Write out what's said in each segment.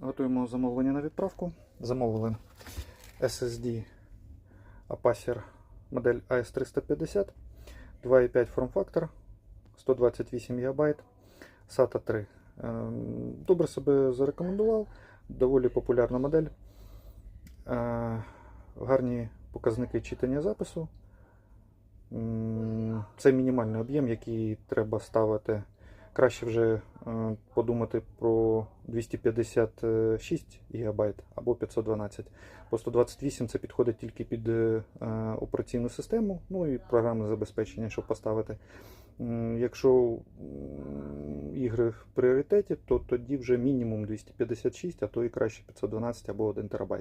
Готуємо замовлення на відправку. Замовили SSD Apacer модель AS350, 2,5 форм-фактор, 128 ГБ, SATA 3. Ем, Добре себе зарекомендував, доволі популярна модель. Е, Гарні показники читання запису. Це мінімальний об'єм, який треба ставити. Краще вже е, подумати про 256 ГБ або 512. По 128 це підходить тільки під е, операційну систему, ну і програмне забезпечення, щоб поставити. Якщо ігри в пріоритеті, то тоді вже мінімум 256, а то і краще 512 або 1 ТБ.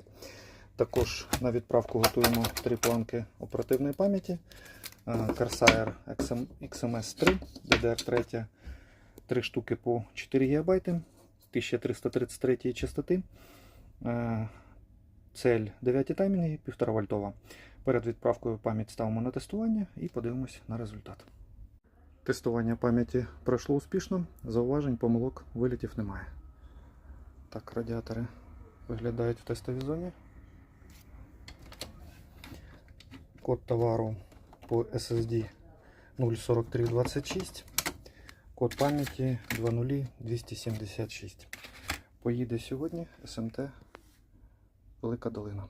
Також на відправку готуємо три планки оперативної пам'яті. Е, Corsair XMS 3, DDR3, 3 штуки по 4 ГБ, 1333 частоти. Е, Цель 9 таймінги, 1,5 вольтова. Перед відправкою пам'ять ставимо на тестування і подивимось на результат. Тестування пам'яті пройшло успішно, зауважень, помилок, вилітів немає. Так, радіатори виглядають в тестовій зоні. Код товару по SSD 04326. Код пам'яті 20276. Поїде сьогодні СМТ Велика Долина.